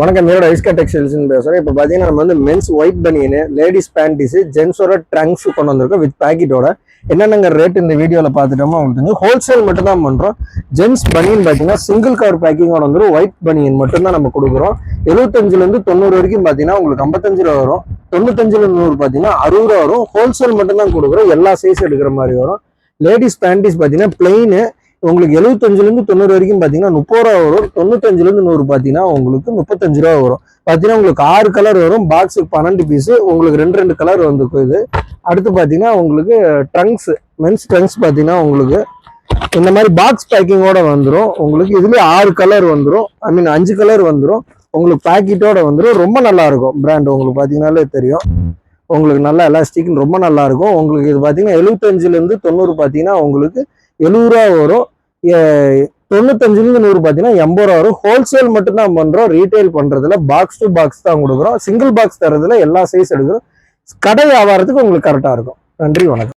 வணக்கம் என்னோட ஐஸ்கா டெக்ஸ்டைல்ஸ்னு பேசுகிறேன் இப்போ பார்த்தீங்கன்னா நம்ம வந்து மென்ஸ் ஒயிட் பனியனு லேடிஸ் பேண்டிஸு ஜென்ஸோட ட்ரங்க்ஸ் கொண்டு வந்திருக்கோம் வித் பேக்கெட்டோட என்னென்னங்க ரேட் இந்த வீடியோவில் பார்த்துட்டோமோ உங்களுக்கு தெரிஞ்சு ஹோல்சேல் மட்டும் தான் பண்ணுறோம் ஜென்ஸ் பனியன் பார்த்தீங்கன்னா சிங்கிள் கவர் பேக்கிங்கோட வந்துடும் ஒயிட் பனியன் மட்டும்தான் நம்ம கொடுக்குறோம். எழுபத்தஞ்சிலேருந்து தொண்ணூறு வரைக்கும் பார்த்தீங்கன்னா உங்களுக்கு ஐம்பத்தஞ்சு ரூபா வரும். தொண்ணூத்தஞ்சுல நூறு பார்த்தீங்கன்னா அறுபது ரூபா வரும். ஹோல்சேல் மட்டும் தான் கொடுக்குறோம். எல்லா சைஸ் எடுக்கிற மாதிரி வரும். லேடிஸ் பேண்டிஸ் பார்த்தீங்கன்னா பிளெயின் உங்களுக்கு எழுபத்தஞ்சுலேருந்து தொண்ணூறு வரைக்கும் பார்த்தீங்கன்னா முப்பது ரூபா வரும். தொண்ணூத்தஞ்சுலேருந்து நூறு பார்த்தீங்கன்னா உங்களுக்கு முப்பத்தஞ்சு ரூபா வரும். பார்த்தீங்கன்னா உங்களுக்கு ஆறு கலர் வரும். பாக்ஸுக்கு பன்னெண்டு பீஸு உங்களுக்கு ரெண்டு ரெண்டு கலர் வந்து இது. அடுத்து பார்த்தீங்கன்னா உங்களுக்கு ட்ரங்க்ஸ் மென்ஸ் ட்ரங்க்ஸ் பார்த்தீங்கன்னா உங்களுக்கு இந்த மாதிரி பாக்ஸ் பேக்கிங்கோட வந்துடும் உங்களுக்கு இதுலேயே ஆறு கலர் வந்துடும் ஐ மீன் அஞ்சு கலர் வந்துடும் உங்களுக்கு பேக்கெட்டோட வந்துடும் ரொம்ப நல்லா இருக்கும். பிராண்ட் உங்களுக்கு பார்த்தீங்கன்னாலே தெரியும். உங்களுக்கு நல்லா எலாஸ்டிக்னு ரொம்ப நல்லா இருக்கும். உங்களுக்கு இது பார்த்தீங்கன்னா எழுபத்தஞ்சிலேருந்து தொண்ணூறு பார்த்தீங்கன்னா உங்களுக்கு எழுபது ரூபா வரும் தொண்ணூத்தஞ்சுலேருந்து நூறு பார்த்தீங்கன்னா எண்பது ரூபா வரும். ஹோல்சேல் மட்டும் தான் பண்ணுறோம் ரீட்டைல் பண்ணுறதுல பாக்ஸ் டு பாக்ஸ் தான் கொடுக்குறோம். சிங்கிள் பாக்ஸ் தரதுல எல்லா சைஸ் எடுக்கிறோம். கடை வியாபாரத்துக்கு உங்களுக்கு கரெக்டாக இருக்கும். நன்றி வணக்கம்.